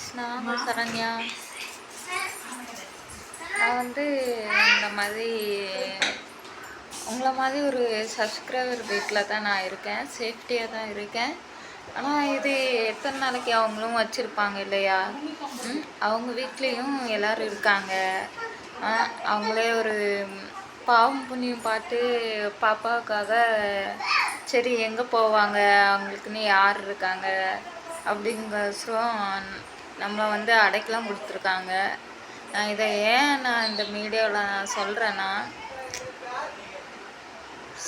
Friends Saranya. நான் வந்து இந்த மாதிரி உங்களை மாதிரி ஒரு சப்ஸ்கிரைபர் வீட்டில் தான் நான் இருக்கேன். சேஃப்டியாக தான் இருக்கேன். ஆனால் இது எத்தனை நாளைக்கு அவங்களும் வச்சுருப்பாங்க இல்லையா? அவங்க வீட்லேயும் எல்லோரும் இருக்காங்க. அவங்களே ஒரு பாவம் புண்ணியம் பார்த்து பாப்பாவுக்காக சரி எங்கே போவாங்க? அவங்களுக்குன்னு யார் இருக்காங்க? அப்படிங்கோசரம் நம்மளை வந்து அடைக்கலாம் கொடுத்துருக்காங்க. நான் இதை ஏன் நான் இந்த மீடியாவில் நான் சொல்கிறேன்னா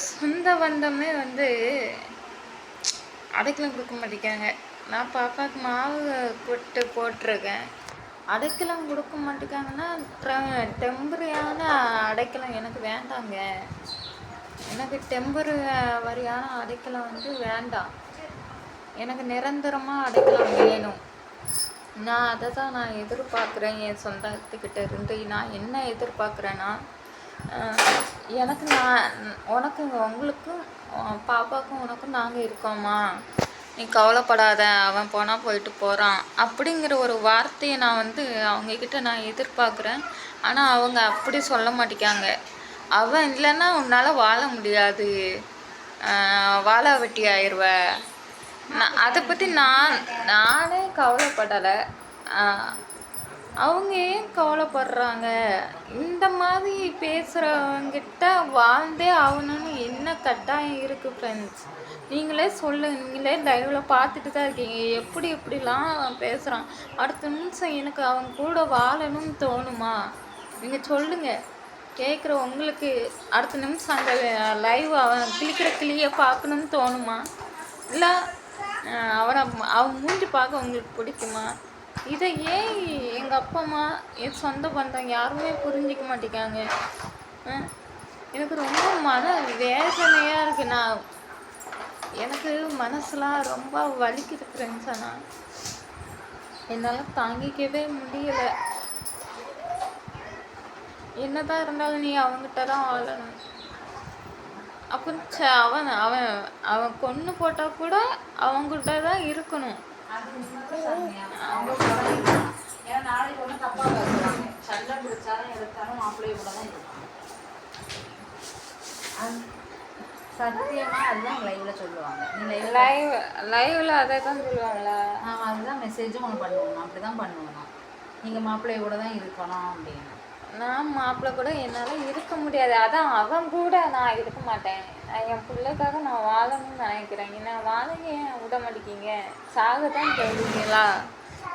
சொந்த பந்தமே வந்து அடைக்கலம் கொடுக்க மாட்டேங்காங்க நான் பாப்பாவுக்கு மாவு கொட்டு போட்டிருக்கேன். அடைக்கலம் கொடுக்க மாட்டேங்காங்கன்னா டெம்பரியான அடைக்கலம் எனக்கு வேண்டாங்க. எனக்கு டெம்பரவரியான அடைக்கலம் வந்து வேண்டாம். எனக்கு நிரந்தரமாக அடைக்கலம் வேணும். நான் அதை தான் நான் எதிர்பார்க்குறேன். என் சொந்தத்துக்கிட்ட இருந்து நான் என்ன எதிர்பார்க்குறேன்னா எனக்கு நான் உனக்கு உங்களுக்கும் பாப்பாவுக்கும் உனக்கும் நாங்கள் இருக்கோம்மா. நீ கவலைப்படாத அவன் போனால் போயிட்டு போகிறான் அப்படிங்கிற ஒரு வார்த்தையை நான் வந்து அவங்கக்கிட்ட நான் எதிர்பார்க்குறேன். ஆனால் அவங்க அப்படி சொல்ல மாட்டேங்காங்க. அவன் இல்லைன்னா உன்னால் வாழ முடியாது. வாழ வெட்டி ஆயிடுவ நான் அதை பற்றி நான் நானே கவலைப்படலை. அவங்க ஏன் கவலைப்படுறாங்க? இந்த மாதிரி பேசுகிறவங்கிட்ட வாழ்ந்தே ஆகணும்னு என்ன கட்டாயம் இருக்குது ஃப்ரெண்ட்ஸ் நீங்களே சொல்லு நீங்களே லைவில் பார்த்துட்டு தான் இருக்கீங்க. எப்படி எப்படிலாம் பேசுகிறான் அடுத்த நிமிஷம் எனக்கு அவங்க கூட வாழணும்னு தோணுமா? நீங்கள் சொல்லுங்கள் கேட்குற உங்களுக்கு அடுத்த நிமிஷம் அந்த லைவ் அவன் கிளிக்கிற கிளியை பார்க்கணும்னு தோணுமா? இல்லை அவனை அவன் மூஞ்சி பார்க்க உங்களுக்கு பிடிக்குமா? இதை ஏன் எங்கள் அப்பா அம்மா என் சொந்த பந்தம் யாருமே புரிஞ்சிக்க மாட்டேங்காங்க எனக்கு ரொம்ப மன வேதனையாக இருக்குது நான் எனக்கு மனசுலாம் ரொம்ப வலிக்குது ஃப்ரெண்ட்ஸ் ஆனால் என்னால் தாங்கிக்கவே முடியலை. என்னதான் இருந்தாலும் நீ அவங்ககிட்ட தான் ஆளணும். அப்போ ச்ச, அவன் அவன் அவன் கொன்று போட்டால் கூட அவங்ககிட்ட தான் இருக்கணும். சத்தியமா அதுதான் லைவ்ல சொல்லுவாங்க. லைவ் லைவ்ல அதை தான் சொல்லுவாங்களா ஆமா அதுதான் மெசேஜும் ஒன்று பண்ணுவோம் அப்படிதான் பண்ணுவோம் நீங்க மாப்பிள்ளைய கூட தான் இருக்கணும் அப்படின்னு. நான் மாப்பிள்ளை கூட என்னால் இருக்க முடியாது. அதான் அவன் கூட நான் இருக்க மாட்டேன். நான் என் பிள்ளைக்காக நான் வாழணும்னு நினைக்கிறேன். என்ன வாழ ஏன் விட மாட்டேங்கிங்க சாக தான் சொல்றீங்களா?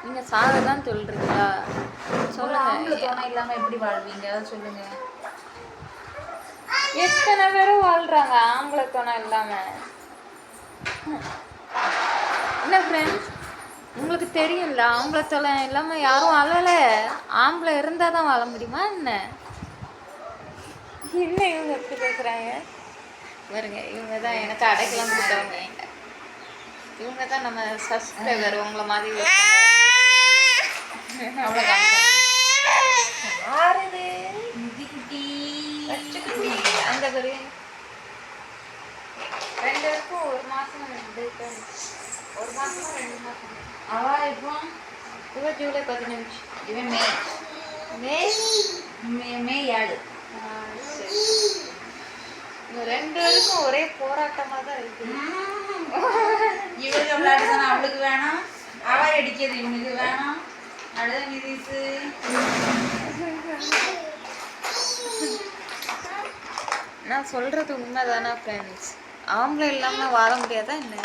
நீங்கள் சாக தான் சொல்கிறீங்களா சொல்லுங்க. ஆம்பளை சொல்லுங்க துணை இல்லாம எப்படி வாழ்வீங்க? அதை சொல்லுங்க. எத்தனை பேர் வாழ்கிறாங்க ஆம்பளை துணை இல்லாமல் என்ன ஃப்ரெண்ட்ஸ் உங்களுக்கு தெரியும்ல ஆம்பளை தொலை இல்லாமல் யாரும் வாழலை. ஆம்பளை இருந்தால் தான் வாழ முடியுமா என்ன? என்ன இவங்க எப்படி பேசுகிறாங்க பாருங்க இவங்க தான் எனக்கு அடைக்கலாம் கொடுத்தவங்க இவங்க தான் நம்ம சப்ஸ்கிரைபர் உங்களை மாதிரி அவ்வளோ அந்த ஒரு ரெண்டு வருக்கும் ஒரு மாசம் ரெண்டு ஒரு மாசம் ரெண்டு மாசம். அவ இப்போ இவ ஜூலை பதினஞ்சு. இவன் மே. மே மே மே ஏழு. இந்த ரெண்டு பேருக்கும் ஒரே போராட்டமா தான் இருக்கு. இவளுக்கு தானே அவளுக்கு வேணாம். அவ அடிக்கிறது இவனுக்கு வேணாம். அடுத்த நிதிசு நான் சொல்றது உண்மைதானா ஃப்ரெண்ட்ஸ் ஆம்பளை இல்லாம வாழ முடியாதா என்ன?